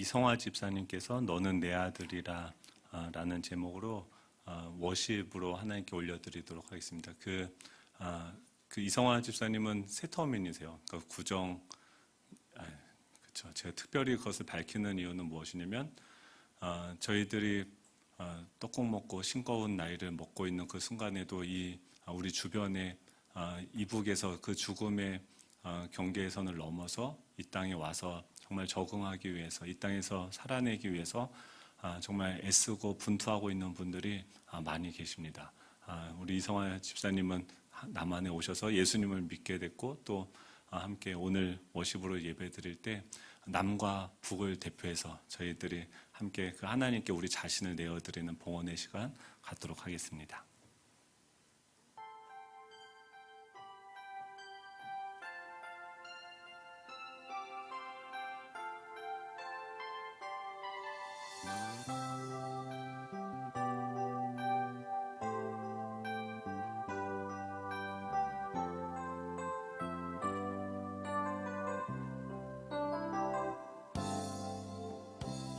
이성화 집사님께서 너는 내 아들이라 라는 제목으로 어, 워십으로 하나님께 올려드리도록 하겠습니다. 그, 아, 그 이성화 집사님은 세터민이세요. 그러니까 구정 아, 그렇죠. 제가 특별히 그것을 밝히는 이유는 무엇이냐면 어, 저희들이 어, 떡국 먹고 싱거운 나이를 먹고 있는 그 순간에도 이 아, 우리 주변에 이북에서 그 죽음의 경계선을 넘어서 이 땅에 와서 정말 적응하기 위해서 이 땅에서 살아내기 위해서 아, 정말 애쓰고 분투하고 있는 분들이 아, 많이 계십니다. 아, 우리 이성화 집사님은 남한에 오셔서 예수님을 믿게 됐고 또 함께 오늘 워십으로 예배 드릴 때 남과 북을 대표해서 저희들이 함께 그 하나님께 우리 자신을 내어드리는 봉헌의 시간 갖도록 하겠습니다.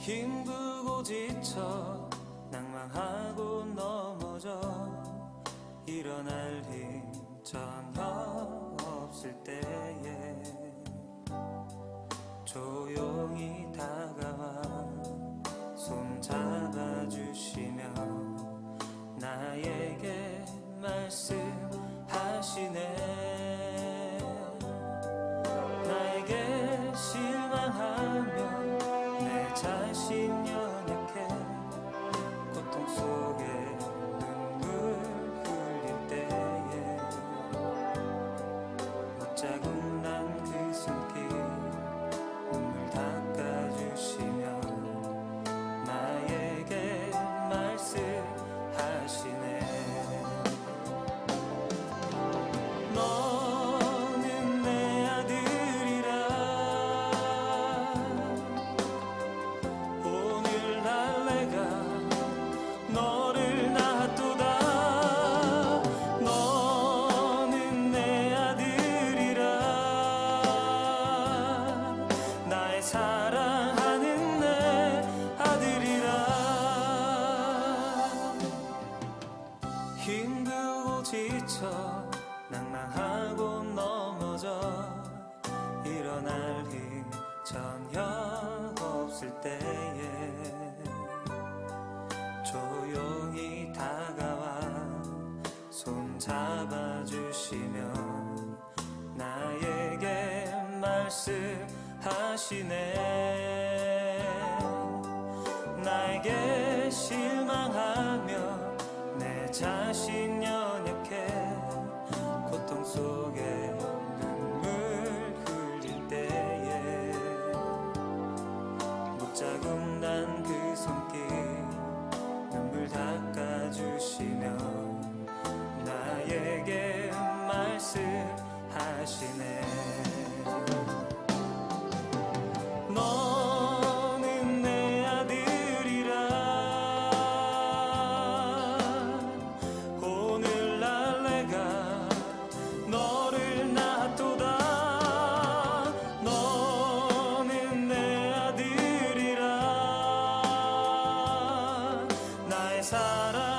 힘들고 지쳐 낭망하고 넘어져 일어날 힘 전혀 없을 때. 하면 내 자신 힘들고 지쳐 낭낭하고 넘어져 일어날 힘 전혀 없을 때에 조용히 다가와 손 잡아주시면 나에게 말씀하시네. 나에게 실망하며 자신여 Sara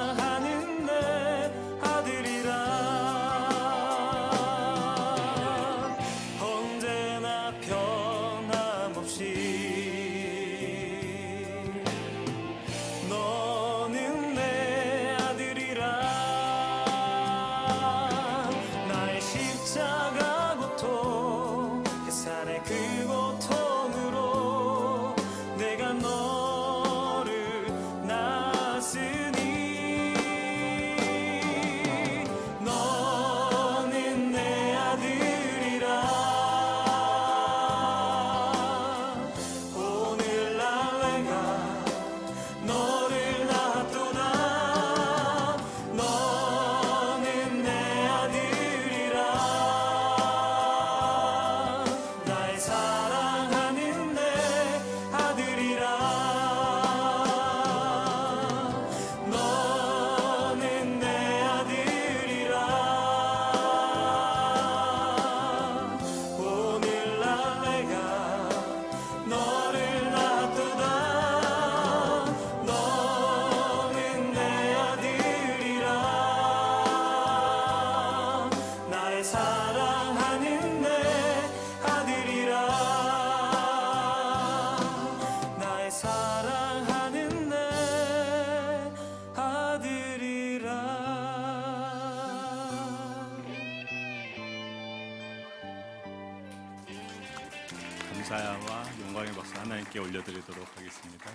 감사와 영광의 박수 하나님께 올려드리도록 하겠습니다.